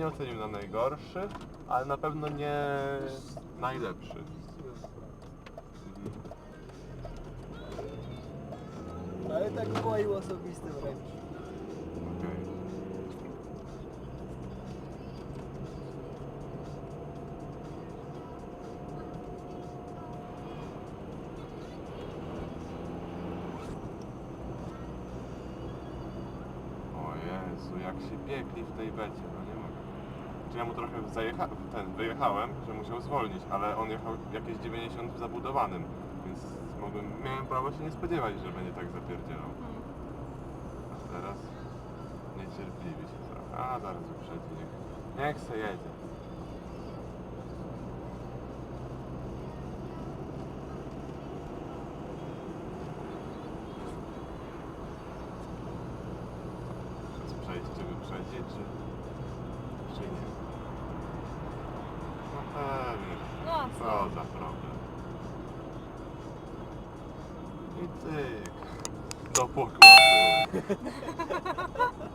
nie ocenił na najgorszy, ale na pewno nie najlepszy. Mhm. Ale tak w moim osobistym ręczniku. Okej. O Jezu, jak się piekli w tej becie, no nie ja mu trochę zajecha... ten, wyjechałem, że musiał zwolnić, ale on jechał jakieś 90 w zabudowanym, więc mogłem, miałem prawo się nie spodziewać, że będzie tak zapierdzielał. A teraz niecierpliwi się trochę. A zaraz uprzedzi, niech, niech se jedzie. Przejście wyprzedzi, czy, czy nie? Co za problem. I tyk. Do pokładu.